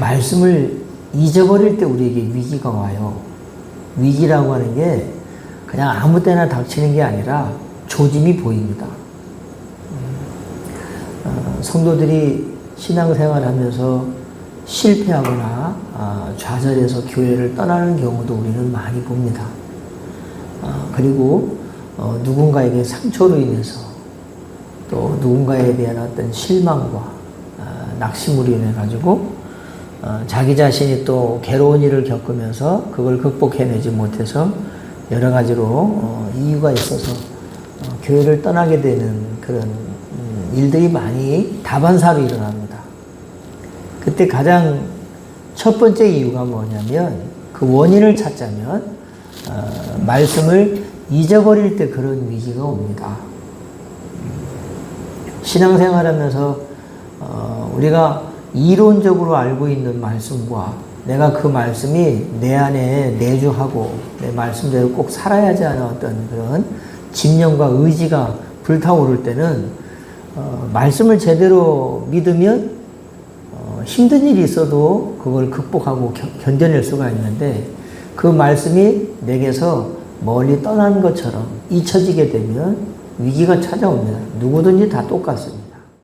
말씀을 잊어버릴 때 우리에게 위기가 와요. 위기라고 하는 게 그냥 아무 때나 닥치는 게 아니라 조짐이 보입니다. 어, 성도들이 신앙생활 하면서 실패하거나 아, 좌절해서 교회를 떠나는 경우도 우리는 많이 봅니다. 아, 그리고 어, 누군가에게 상처로 인해서 또 누군가에 대한 어떤 실망과 아, 낙심으로 인해 가지고 어, 자기 자신이 또 괴로운 일을 겪으면서 그걸 극복해내지 못해서 여러 가지로 어, 이유가 있어서 어, 교회를 떠나게 되는 그런 음, 일들이 많이 다반사로 일어납니다. 그때 가장 첫 번째 이유가 뭐냐면 그 원인을 찾자면 어, 말씀을 잊어버릴 때 그런 위기가 옵니다. 신앙생활하면서 어, 우리가 이론적으로 알고 있는 말씀과 내가 그 말씀이 내 안에 내주하고 내 말씀대로 꼭 살아야지 하는 어떤 그런 집념과 의지가 불타오를 때는 어, 말씀을 제대로 믿으면 어, 힘든 일이 있어도 그걸 극복하고 겨- 견뎌낼 수가 있는데 그 말씀이 내게서 멀리 떠난 것처럼 잊혀지게 되면 위기가 찾아옵니다. 누구든지 다 똑같습니다.